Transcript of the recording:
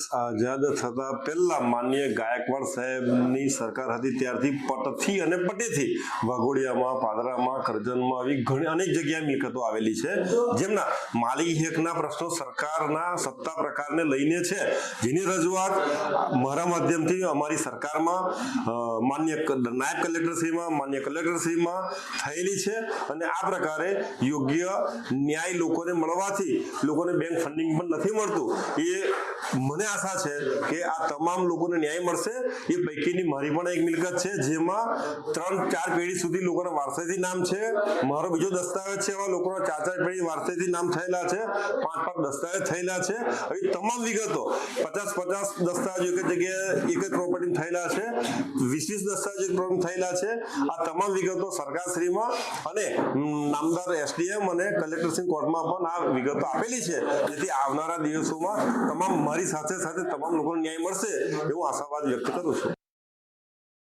આઝાદ થતા પહેલા માન્ય ગાયકવાડ સાહેબની સરકાર હતી. ત્યારથી પટથી અને પટેથી વાઘોડિયામાં, પાદરામાં, કરજણમાં આવી ઘણી અનેક જગ્યાએ મિલકતો આવેલી છે. જેમના માલિકી હેકના પ્રશ્નો સરકારના સત્તા પ્રકારને લઈને છે. જેની રજૂઆત મારા માધ્યમથી અમારી સરકારમાં માન્ય નાયબ કલેક્ટરશ્રીમાં, માન્ય કલેક્ટરશ્રીમાં થયેલી છે અને આ પ્રકારે યોગ્ય ન્યાય લોકોને મળવાથી લોકોને બેંક ફંડિંગ પણ નથી મળતું. એ મને આશા છે કે આ તમામ લોકોને ન્યાય મળશે. એ પૈકીની મારી પણ એક મિલકત છે, જેમાં ત્રણ, ચાર પેઢી સુધી લોકોના વારસાઈથી નામ છે. મારો બીજો દસ્તાવેજ છે, એવા લોકોના ચાર ચાર પેઢી વારસાઈથી નામ થયેલા છે. પાંચ પાંચ દસ્તાવેજ થયેલા છે. આવી તમામ વિગતો, પચાસ પચાસ દસ્તાવેજો એક જગ્યાએ એક જ પ્રોપર્ટી થયેલા છે. વિશેષ દસ્તાવેજ એક થયેલા છે. આ તમામ વિગતો સરકારશ્રીમાં અને નામદાર એસડીએમ અને કલેક્ટરશ્રી કોર્ટમાં પણ આ વિગતો આપેલી છે. જેથી આવનારા દિવસોમાં તમામ મારી સાથે સાથે તમામ લોકોને ન્યાય મળશે એવો આશાવાદ વ્યક્ત કરું છું.